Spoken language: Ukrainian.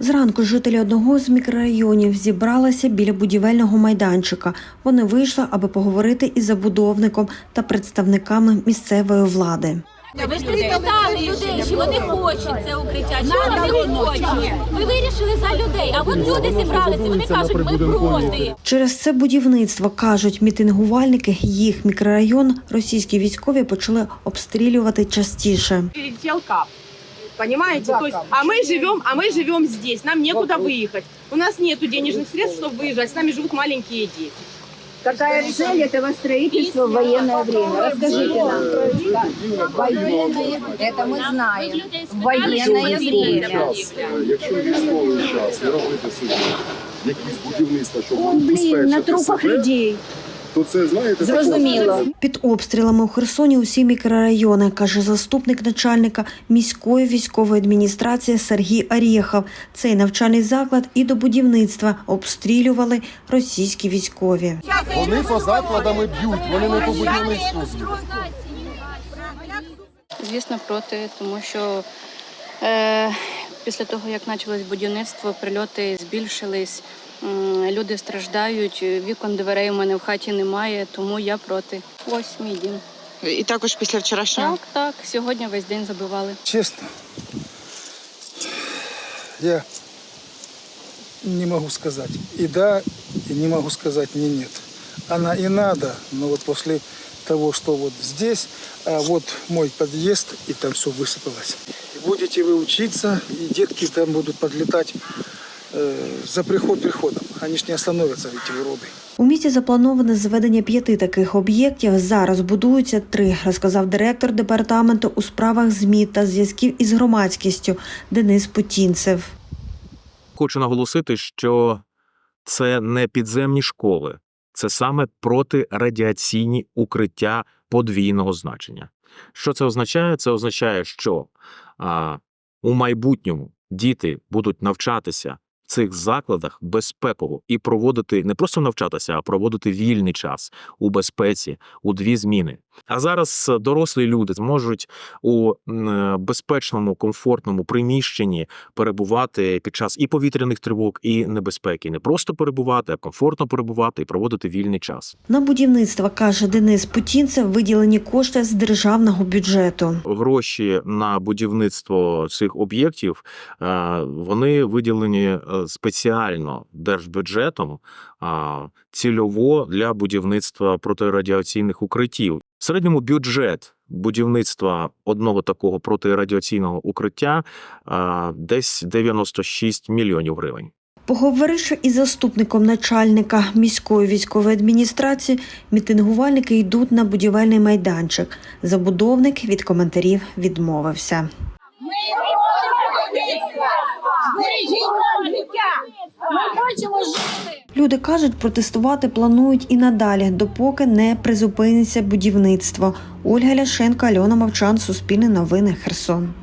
Зранку жителі одного з мікрорайонів зібралися біля будівельного майданчика. Вони вийшли, аби поговорити із забудовником та представниками місцевої влади. Ви ж питали людей, чи вони хочуть це укриття, чи вони не хочуть. Ви вирішили за людей, а от люди зібралися, вони кажуть, ми проти. Через це будівництво кажуть мітингувальники, їх мікрорайон російські військові почали обстрілювати частіше. перелетел кап. Понимаете? То есть, а мы живем, а мы живем здесь, нам некуда выехать. У нас нету денежных средств, чтобы выезжать. С нами живут маленькие дети. Какая цель этого строительства в военное время? Расскажите нам. Военное. Это мы знаем. Военное время. час, е, якщо військовий час не робити собі якісь будівництва, щоб Он, блин, на убезпечити трупах себе, людей. То це знаєте Зрозуміло. Під обстрілами у Херсоні усі мікрорайони, каже заступник начальника міської військової адміністрації Сергій Арєхов. Цей навчальний заклад і до будівництва обстрілювали російські військові. Вони по закладами б'ють, вони не по будівництву. Звісно, проти, тому що е, після того, як почалось будівництво, прильоти збільшились, люди страждають, вікон дверей у мене в хаті немає, тому я проти. Ось мій дім. І також після вчорашнього. Так, так, сьогодні весь день забивали. Честно, я не могу сказать и да, и не могу сказать не нет. Она и надо, но вот после того, что вот здесь, а вот мой подъезд, и там все высыпалось. И будете вы учиться, и детки там будут подлетать э, за приход приходом. Они ж не остановятся, эти уроды. У місті заплановане зведення п'яти таких об'єктів. Зараз будуються три, розказав директор департаменту у справах ЗМІ та зв'язків із громадськістю Денис Путінцев. Хочу наголосити, що це не підземні школи, це саме протирадіаційні укриття подвійного значення. Що це означає? Це означає, що а, у майбутньому діти будуть навчатися цих закладах безпеково і проводити не просто навчатися, а проводити вільний час у безпеці у дві зміни. А зараз е, дорослі люди зможуть у е, безпечному, комфортному приміщенні перебувати під час і повітряних тривог, і небезпеки. Не просто перебувати, а комфортно перебувати і проводити вільний час. На будівництво, каже Денис Путінцев, виділені кошти з державного бюджету. Гроші на будівництво цих об'єктів е, вони виділені спеціально держбюджетом а, цільово для будівництва протирадіаційних укриттів. В середньому бюджет будівництва одного такого протирадіаційного укриття а, десь 96 мільйонів гривень. Поговоривши із заступником начальника міської військової адміністрації, мітингувальники йдуть на будівельний майданчик. Забудовник від коментарів відмовився. Ми хочемо жити. Люди кажуть, протестувати планують і надалі, допоки не призупиниться будівництво. Ольга Ляшенко, Альона Мовчан, Суспільне новини, Херсон.